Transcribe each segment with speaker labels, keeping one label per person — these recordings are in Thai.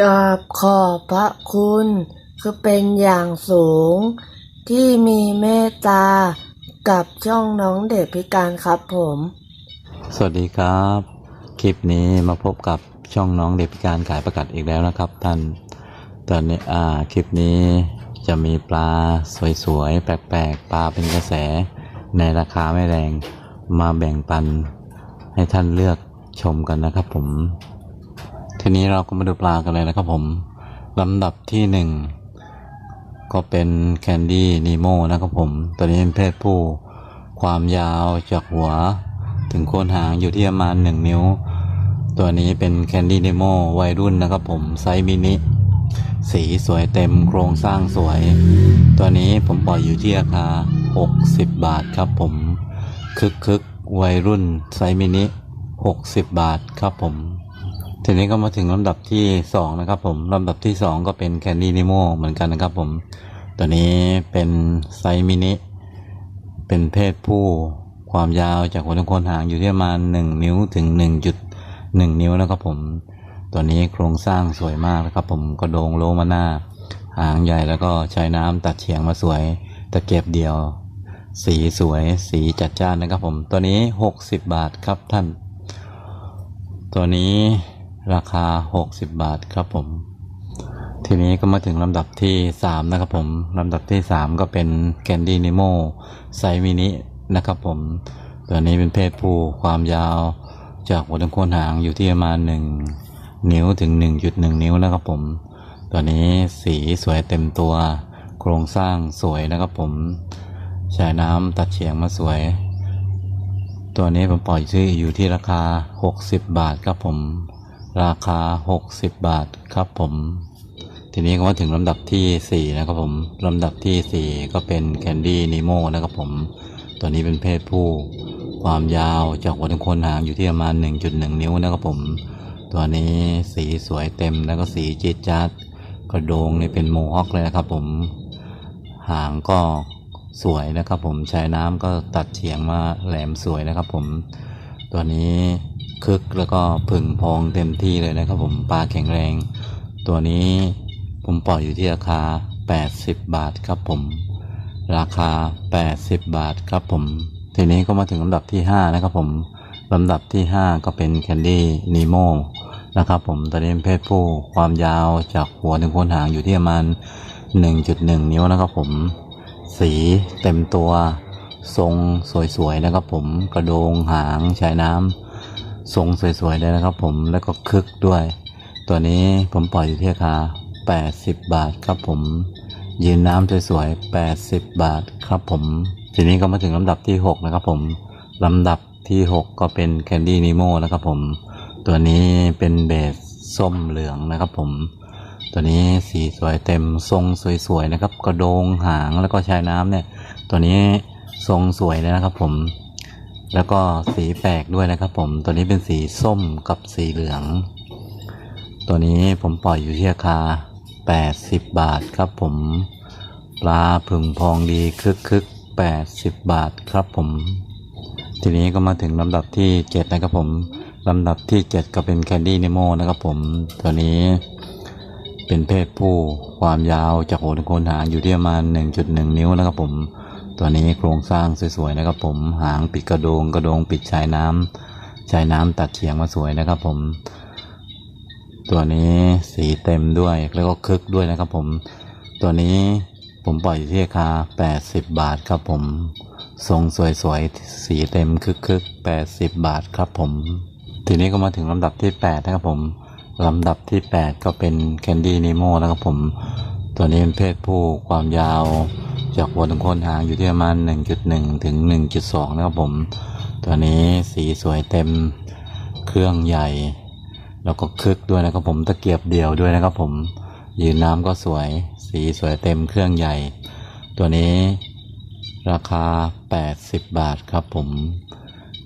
Speaker 1: กราบขอบพระคุณ คือเป็นอย่างสูง ที่มีเมตตากับช่องน้องเด็กพิการครับผม
Speaker 2: สวัสดีครับ คลิปนี้มาพบกับช่องน้องเด็กพิการขายประกัดอีกแล้วนะครับท่านตอนนี้อ่าคลิปนี้จะมีปลาสวยๆ แปลกๆ ปลาเป็นกระแส ในราคาไม่แรงมาแบ่งปันให้ท่านเลือกชมกันนะครับผม ทีนี้เราก็มาดูปลากันเลยนะครับผมลำดับที่หนึ่งก็เป็นแคนดี้นีโมนะครับผม ตัวนี้เป็นเพศผู้ ความยาวจากหัว ถึงโคนหางอยู่ที่ประมาณหนึ่งนิ้ว ตัวนี้เป็นแคนดี้นีโมวัยรุ่นนะครับผม ไซส์มินิสีสวยเต็มโครงสร้างสวย ตัวนี้ผมปล่อยอยู่ที่ราคา 60 บาทครับผม คึกคึกวัยรุ่นไซส์มินิ 60 บาทครับผม ทีนี้ก็มาถึงลำดับที่สองนะครับผมลำดับที่สองก็เป็นแคนดี้นิโมเหมือนกันนะครับผมตัวนี้เป็นไซมินิ เป็นเพศผู้ความยาวจากหัวถึงโคนหางอยู่ที่ประมาณหนึ่งนิ้วถึงหนึ่งจุดหนึ่งนิ้วนะครับผม ตัวนี้โครงสร้างสวยมากนะครับผมกระโดงโลมาหน้า หางใหญ่แล้วก็ใช้น้ำตัดเฉียงมาสวยตะเก็บเดียว สีสวยสีจัดจ้านนะครับผม ตัวนี้หกสิบบาทครับท่าน ตัวนี้ ราคา 60 บาทครับผม ทีนี้ก็มาถึงลำดับที่ 3 นะครับผม ลำดับที่ 3 ก็เป็นแคนดี้นิโมไซมินินะครับผม ตัวนี้เป็นเพศผู้ความยาวจากหัวถึงโคนหางอยู่ที่ประมาณ 1 นิ้วถึง 1.1 นิ้วนะครับผม ตัวนี้สีสวยเต็มตัว โครงสร้างสวยนะครับผมใช้น้ำตัดเฉียงมาสวย ตัวนี้ผมปล่อยซื้ออยู่ที่ราคา 60 บาทครับผม ราคา 60 บาทครับผม ทีนี้ก็มาถึงลำดับที่ 4 นะครับผมลำดับที่ 4 ก็เป็นแคนดี้นิโมนะครับผม ตัวนี้เป็นเพศผู้ ความยาวจากหัวถึงโคนหางอยู่ที่ประมาณ 1.1 นิ้วนะครับผม ตัวนี้สีสวยเต็มแล้วก็สีจีดจ๊าดกระโดงนี่เป็นโมฮอคเลยนะครับผม หางก็สวยนะครับผมใช้น้ำก็ตัดเฉียงมาแหลมสวยนะครับผม ตัวนี้ คึกแล้วก็ผึ่งพองเต็มที่เลยนะครับผมปลาแข็งแรง ตัวนี้ผมปล่อยอยู่ที่ราคา 80 บาทครับผม ราคา 80 บาทครับผม ทีนี้ก็มาถึงลำดับที่ 5 นะครับผมลำดับที่ 5 ก็เป็นแคนดี้นีโมนะครับผมตัวนี้เป็นเพศผู้ความยาวจากหัวถึงโคนหางอยู่ที่ประมาณ 1.1 นิ้วนะครับผม สีเต็มตัว ทรงสวยๆนะครับผมกระโดงหางชายน้ำ ทรงสวยๆเลยนะครับผมแล้วก็คึกด้วย ตัวนี้ผมปล่อยอยู่ที่ราคา 80 บาทครับผม ยืนน้ำสวยๆ80 บาทครับผม ทีนี้ก็มาถึงลำดับที่ 6 นะครับผมลำดับที่ 6 ก็เป็นแคนดี้นิโมนะครับผม ตัวนี้เป็นเบสส้มเหลืองนะครับผม ตัวนี้สีสวยเต็มทรงสวยๆนะครับ กระโดงหางแล้วก็ชายน้ำเนี่ย ตัวนี้ทรงสวยเลยนะครับผม แล้วก็สีแปลกด้วยนะครับ ผมตัวนี้เป็นสีส้มกับสีเหลือง ตัวนี้ผมปล่อยอยู่ที่ราคา 80 บาทครับผมปลาผึ่งพองดีคึกคึก80 บาทครับผม ทีนี้ก็มาถึงลำดับที่ 7 นะครับผมลำดับที่ 7 ก็เป็นแคนดี้เนโมนะครับผมตัวนี้เป็นเพศผู้ความยาวจากหัวถึงโคนหางอยู่ที่ประมาณ 1.1 นิ้วนะครับผม ตัวนี้โครงสร้างสวยๆนะครับผมหางปิดกระโดงกระโดงปิดชายน้ำชายน้ำตัดเฉียงมาสวยนะครับผม ตัวนี้สีเต็มด้วยแล้วก็คึกด้วยนะครับผม ตัวนี้ผมปล่อยอยู่ที่ราคา 80 บาทครับผมทรงสวยๆสีเต็มคึกๆ80 บาทครับผม ทีนี้ก็มาถึงลำดับที่ 8 นะครับผมลำดับที่ 8 ก็เป็นแคนดี้นิโมนะครับผม ตัวนี้เป็นเพศผู้ความยาว จากหัวถึงโคนหางอยู่ที่ประมาณ 1.1 ถึง 1.2 นะครับผม ตัวนี้สีสวยเต็มเครื่องใหญ่ แล้วก็คึกด้วยนะครับผมตะเกียบเดียวด้วยนะครับผมยืนน้ำก็สวย สีสวยเต็มเครื่องใหญ่ ตัวนี้ราคา 80 บาทครับผม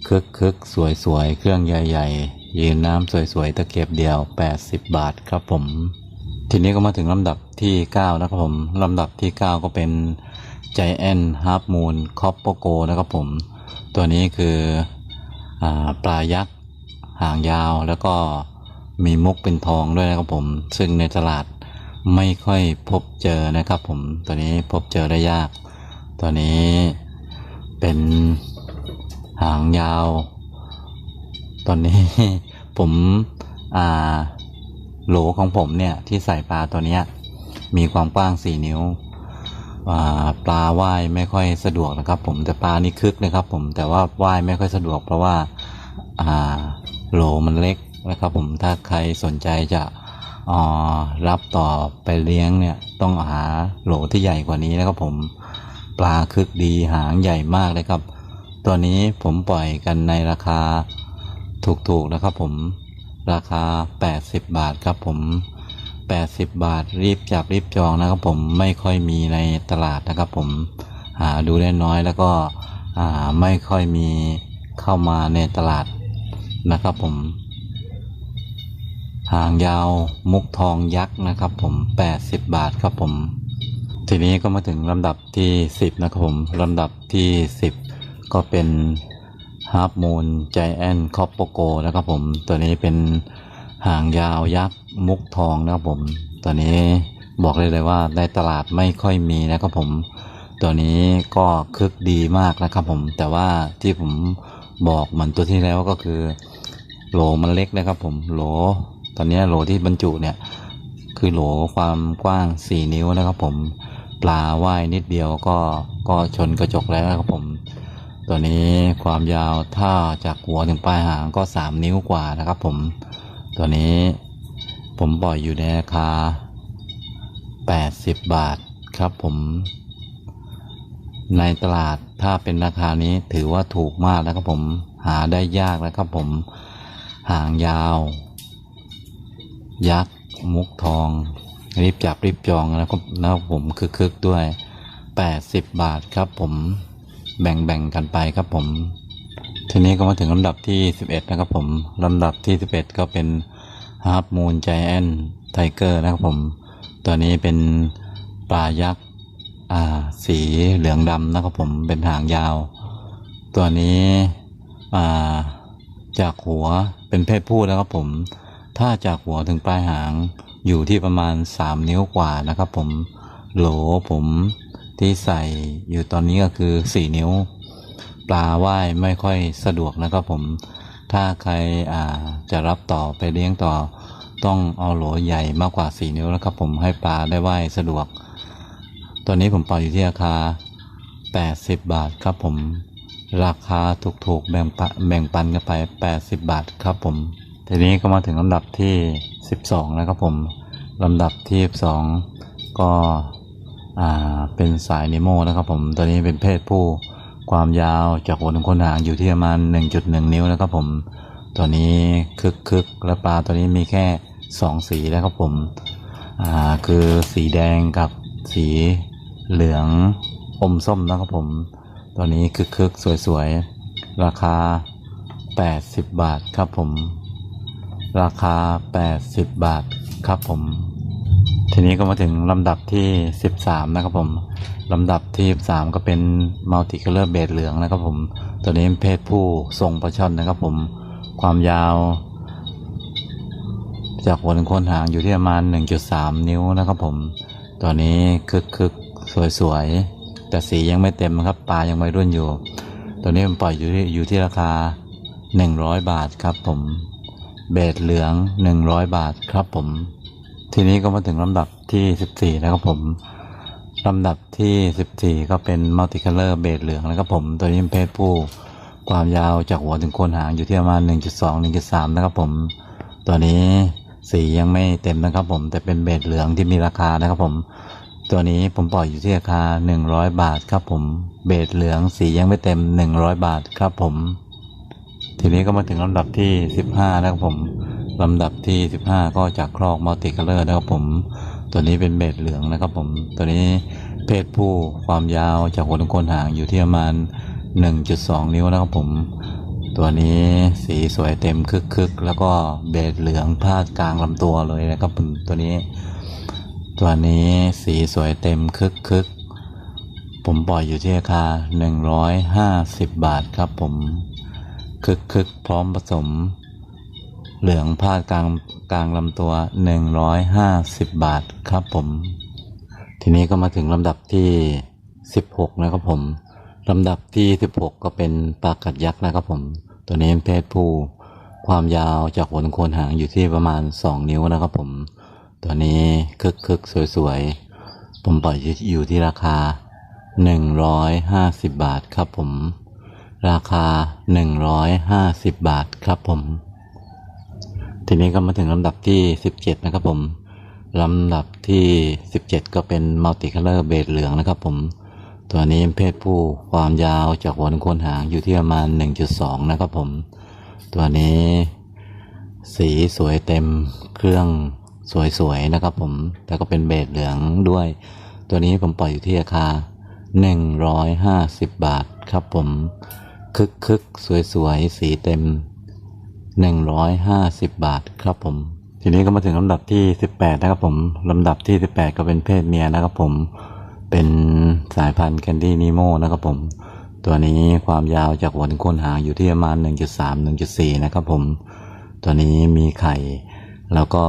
Speaker 2: คึกคึกสวยสวยเครื่องใหญ่ๆยืนน้ำสวยๆตะเกียบเดียว 80 บาทครับผม ทีนี้ก็มาถึงลำดับที่ 9 นะครับผมลำดับที่ 9 ก็เป็น Giant Half Moon c o p p o g o นะครับผม ตัวนี้คืออปลายักษ์หางยาวแล้วก็มีมุกเป็นทองด้วยนะครับผม ซึ่งในตลาดไม่ค่อยพบเจอนะครับผม ตัวนี้พบเจอได้ยาก ตัวนี้เป็นหางยาว ตอนนี้ผมอ่า โหลของผมเนี่ยที่ใส่ปลาตัวเนี้ยมีความกว้าง 4 นิ้วปลาว่ายไม่ค่อยสะดวกนะครับ ผมแต่ปลานี่คึกนะครับ ผมแต่ว่าว่ายไม่ค่อยสะดวก เพราะว่าโหลมันเล็กนะครับ ผมถ้าใครสนใจจะรับต่อไปเลี้ยงเนี่ยต้องหาโหลที่ใหญ่กว่านี้นะครับ ผมปลาคึกดีหางใหญ่มากเลยครับ ตัวนี้ผมปล่อยกันในราคาถูกๆนะครับ ผม ราคา 80 บาทครับผม 80 บาทรีบจับรีบจองนะครับผมไม่ค่อยมีในตลาดนะครับผมหาดูได้น้อยแล้วก็ไม่ค่อยมีเข้ามาในตลาดนะครับผมหางยาวมุกทองยักษ์นะครับผม 80 บาทครับผม ทีนี้ก็มาถึงลำดับที่ 10 นะครับผมลำดับที่ 10 ก็เป็น ฮาร์ m มูนใจแอนคอปโปโกนะครับผม ตัวนี้เป็นหางยาวยักษ์มุกทองนะครับผม ตัวนี้บอกเลยเลยว่าในตลาดไม่ค่อยมีนะครับผม ตัวนี้ก็คึกดีมากนะครับผม แต่ว่าที่ผมบอกเหมือนตัวที่แล้วก็คือ โหลมันเล็กนะครับผมโหล ตอนนี้โหลที่บรรจุเนี่ย คือโหลความกว้าง 4 นิ้วนะครับผม ปลาว่ายนิดเดียวก็ก็ชนกระจกแล้วนะครับผม ตัวนี้ความยาวถ้าจากหัวถึงปลายหางก็ 3 นิ้วกว่านะครับผม ตัวนี้ผมปล่อยอยู่ในราคา 80 บาทครับผม ในตลาดถ้าเป็นราคานี้ถือว่าถูกมากนะครับผมหาได้ยากนะครับผม หางยาว ยักษ์ มุกทอง รีบจับรีบจองนะครับนะครับผมคึกๆด้วย 80 บาทครับผม แบ่งๆกันไปครับผม ทีนี้ก็มาถึงลำดับที่ 11 นะครับผมลำดับที่ 11 ก็เป็น Half Moon Giant Tiger นะครับผม ตัวนี้เป็นปลายักษ์อ่าสีเหลืองดำนะครับผมเป็นหางยาว ตัวนี้อ่าจากหัวเป็นเพศผู้นะครับผม ถ้าจากหัวถึงปลายหางอยู่ที่ประมาณ 3 นิ้วกว่านะครับผมโหลผม ที่ใส่อยู่ตอนนี้ก็คือ 4 นิ้ว ปลาว่ายไม่ค่อยสะดวกนะครับผม ถ้าใครอ่าจะรับต่อไปเลี้ยงต่อต้องเอาโหลใหญ่มากกว่า 4 นิ้วนะครับผมให้ปลาได้ว่ายสะดวก ตัวนี้ผมปล่อยอยู่ที่ราคา 80 บาทครับผม ราคาถูกๆแบ่งแบ่งปันกันไป 80 บาทครับผม ทีนี้ก็มาถึงลำดับที่ 12 นะครับผมลำดับที่ 12 ก็ อ่าเป็นสายนิโมนะครับผมตัวนี้เป็นเพศผู้ความยาวจากหัวถึงคนหางอยู่ที่ประมาณ 1.1 นิ้วนะครับผมตัวนี้คึกคึกๆและปลาตัวนี้มีแค่ 2 สีนะครับผมอ่าคือสีแดงกับสีเหลืองอมส้มนะครับผมตัวนี้คึกคึกๆสวยๆ ราคา 80 บาทครับผม ราคา 80 บาทครับผม ทีนี้ก็มาถึงลำดับที่ 13 นะครับผมลำดับที่ 13 ก็เป็นมัลติคัลเลอร์เบดเหลืองนะครับผม ตัวนี้เป็นเพศผู้ทรงปลาช่อนนะครับผม ความยาว จากหัวถึงโคนหางอยู่ที่ประมาณ 1.3 นิ้วนะครับผม ตัวนี้คึกคึกสวยสวยๆแต่สียังไม่เต็มนะครับปลายังไม่รุ่นอยู่ ตัวนี้ผมปล่อยอยู่ที่อยู่ที่ราคา 100 บาทครับผม เบดเหลือง 100 บาทครับผม ทีนี้ก็มาถึงลำดับที่ 14 นะครับผมลำดับที่ 14 ก็เป็นมัลติคัลเลอร์เบดเหลืองนะครับผม ตัวนี้เป็นเพศผู้ความยาวจากหัวถึงโคนหางอยู่ที่ประมาณ 1.2 1.3 นะครับผม ตัวนี้สียังไม่เต็มนะครับผม แต่เป็นเบดเหลืองที่มีราคานะครับผม ตัวนี้ผมปล่อยอยู่ที่ราคา 100 บาทครับผม เบดเหลืองสียังไม่เต็ม 100 บาทครับผม ทีนี้ก็มาถึงลำดับที่ 15 นะครับผม ลำดับที่ 15 ก็จากครอกมัลติคัลเลอร์นะครับผม ตัวนี้เป็นเบดเหลืองนะครับผม ตัวนี้เพศผู้ความยาวจากหัวถึงโคนหางอยู่ที่ประมาณ 1.2 นิ้วนะครับผม ตัวนี้สีสวยเต็มคึกคึกๆแล้วก็เบดเหลืองพาดกลางลำตัวเลยนะครับผมตัวนี้ ตัวนี้สีสวยเต็มคึกคึกๆผมปล่อยอยู่ที่ราคา 150 บาทครับผมคึกคึกๆพร้อมผสม เหลืองพากลางกลางลำตัวหนึ่งร้อยห้าสิบบาทครับผม ทีนี้ก็มาถึงลำดับที่สิบหกนะครับผมลำดับที่สิบหกก็เป็นปลากัดยักษ์นะครับผม ตัวนี้เป็นเพศผู้ความยาวจากหัวถึงโคนหางอยู่ที่ประมาณสองนิ้วนะครับผม ตัวนี้คึกคึกสวยๆ ผมปล่อยอยู่ที่ราคาหนึ่งร้อยห้าสิบบาทครับผม ราคาหนึ่งร้อยห้าสิบบาทครับผม ทีนี้ก็มาถึงลำดับที่สิบเจ็ดนะครับผมลำดับที่สิบเจ็ดก็เป็นมัลติคัลเลอร์เบดเหลืองนะครับผม ตัวนี้เพศผู้ความยาวจากหัวถึงโคนหางอยู่ที่ประมาณหนึ่งจุดสองนะครับผม ตัวนี้สีสวยเต็มเครื่องสวยๆนะครับผม แต่ก็เป็นเบดเหลืองด้วย ตัวนี้ผมปล่อยอยู่ที่ราคาหนึ่งร้อยห้าสิบาทครับผม คึกคึกสวยสวยๆสีเต็ม หนึ่งร้อยห้าสิบบาทครับผม ทีนี้ก็มาถึงลำดับที่สิบแปดนะครับผมลำดับที่สิบแปดก็เป็นเพศเมียนะครับผม เป็นสายพันธุ์แคนดี้นีโมนะครับผม ตัวนี้ความยาวจากหัวถึงโคนหางอยู่ที่ประมาณ 1.3 1.4 นะครับผม ตัวนี้มีไข่ แล้วก็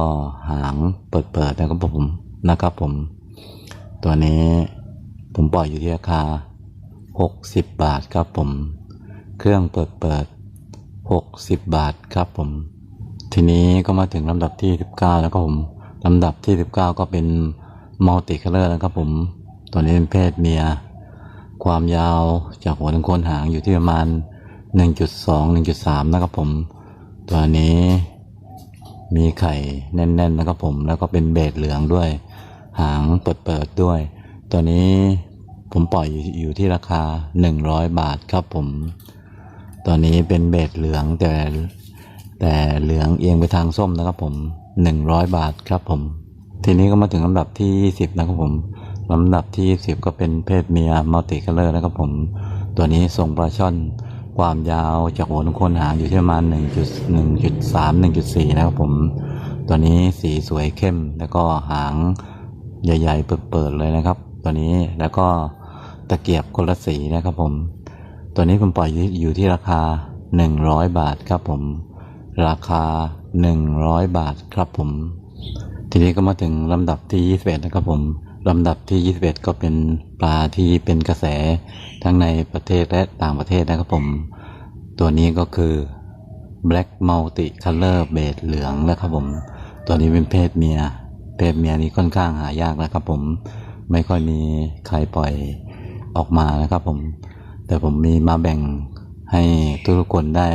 Speaker 2: หางเปิดๆนะครับผม นะครับผม ตัวนี้ผมปล่อยอยู่ที่ราคา 60 บาทครับผม เครื่องเปิดเปิด 60 บาทครับผม ทีนี้ก็มาถึงลำดับที่ 19 แล้วก็ผมลำดับที่ 19 ก็เป็นมัลติคัลเลอร์นะครับผม ตัวนี้เป็นเพศเมีย ความยาวจากหัวถึงโคนหางอยู่ที่ประมาณ 1.2 1.3 นะครับผม ตัวนี้มีไข่แน่นๆนะครับผม แล้วก็เป็นเบดเหลืองด้วย หางเปิดๆด้วย ตัวนี้ผมปล่อยอยู่อยู่ที่ราคา 100 บาทครับผม ตัวนี้เป็นเบดเหลืองแต่แต่เหลืองเอียงไปทางส้มนะครับผม 100 บาทครับผม ทีนี้ก็มาถึงลำดับที่ 20 นะครับผมลำดับที่ 20 ก็เป็นเพศเมียมัลติคัลเลอร์นะครับผม ตัวนี้ทรงปลาช่อนความยาวจากหัวถึงโคนหางอยู่ที่ประมาณ 1.1.3 1.4 นะครับผม ตัวนี้สีสวยเข้มแล้วก็หางใหญ่ ๆ เปิดๆเลยนะครับ ตัวนี้แล้วก็ตะเกียบคนละสีนะครับผม ตัวนี้ผมปล่อยอยู่ที่ราคา 100 บาทครับผม ราคา 100 บาทครับผม ทีนี้ก็มาถึงลำดับที่ 21 นะครับผมลำดับที่ 21 ก็เป็นปลาที่เป็นกระแสทั้งในประเทศและต่างประเทศนะครับผม ตัวนี้ก็คือ Black Multi Color เบดเหลืองนะครับผม ตัวนี้เป็นเพศเมีย เพศเมียนี้ค่อนข้างหายากนะครับผม ไม่ค่อยมีใครปล่อยออกมานะครับผม แต่ผมมีมาแบ่งให้ทุกคนได้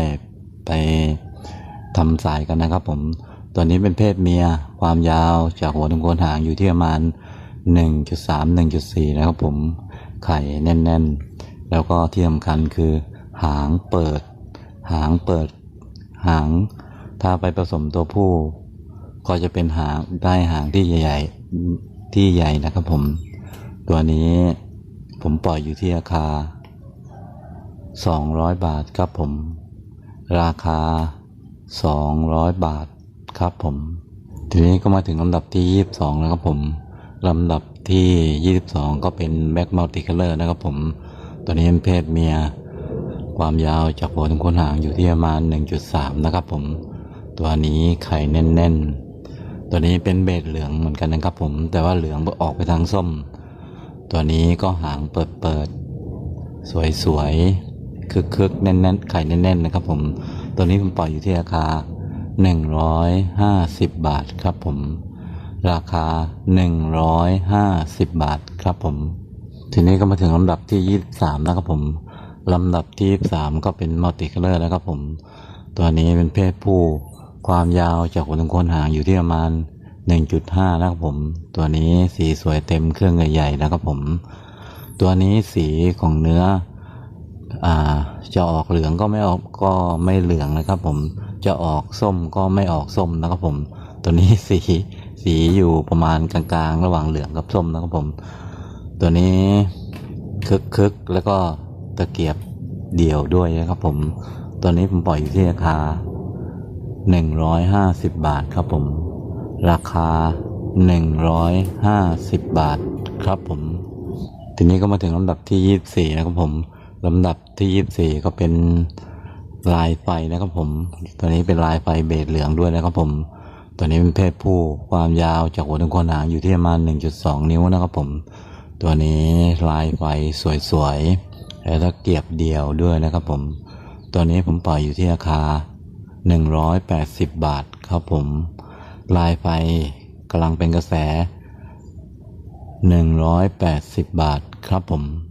Speaker 2: ไปทำสายกันนะครับผม ตัวนี้เป็นเพศเมียความยาวจากหัวถึงโคนหางอยู่ที่ประมาณ 1.3 1.4 นะครับผม ไข่แน่น ๆ แล้วก็ที่สำคัญคือหางเปิด หางเปิด หาง ถ้าไปผสมตัวผู้ ก็จะเป็นหางได้หางที่ใหญ่ ๆ ที่ใหญ่นะครับผม ตัวนี้ผมปล่อยอยู่ที่ราคา 200 บาทครับผม ราคา 200 บาทครับผม ทีนี้ก็มาถึงลำดับที่ 22นะครับผม ลำดับที่ 22 ก็เป็นแบ็กมัลติคัลเลอร์นะครับผม ตัวนี้เป็นเพศเมีย ความยาวจากหัวถึงโคนหางอยู่ที่ประมาณ 1.3 นะครับผม ตัวนี้ไข่แน่นๆ ตัวนี้เป็นเบดเหลืองเหมือนกันนะครับผม แต่ว่าเหลืองออกไปทางส้ม ตัวนี้ก็หางเปิดๆ สวยๆ คึกๆแน่นๆไข่แน่นๆนะครับ ผมตัวนี้ผมปล่อยอยู่ที่ราคา 150 บาทครับผม ราคา 150 บาทครับผม ทีนี้ก็มาถึงลำดับที่ 23 นะครับผมลำดับที่ 23 ก็เป็นมัลติคัลเลอร์นะครับผม ตัวนี้เป็นเพศผู้ความยาวจากหัวถึงโคนหางอยู่ที่ประมาณ 1.5 นะครับผม ตัวนี้สีสวยเต็มเครื่องใหญ่ๆนะครับผม ตัวนี้สีของเนื้อ จะออกเหลืองก็ไม่ออกก็ไม่เหลืองนะครับ ผมจะออกส้มก็ไม่ออกส้มนะครับ ผมตัวนี้สีสีอยู่ประมาณกลางๆ ระหว่างเหลืองกับส้มนะครับผม ตัวนี้คึกคึกแล้วก็ตะเกียบเดี่ยวด้วยนะครับผม ตัวนี้ผมปล่อยอยู่ที่ราคา 150 บาทครับผม ราคา 150 บาทครับผม ทีนี้ก็มาถึงลำดับที่ 24 นะครับผม ลำดับที่24ก็เป็นลายไฟนะครับผม ตัวนี้เป็นลายไฟเบสเหลืองด้วยนะครับผม ตัวนี้เป็นเพศผู้ความยาวจากหัวถึงโคนหางอยู่ที่ประมาณ 1.2 นิ้วนะครับผม ตัวนี้ลายไฟสวยๆ แล้วก็เกียบเดียวด้วยนะครับผม ตัวนี้ผมปล่อยอยู่ที่ราคา 180 บาทครับผม ลายไฟกำลังเป็นกระแส 180 บาทครับผม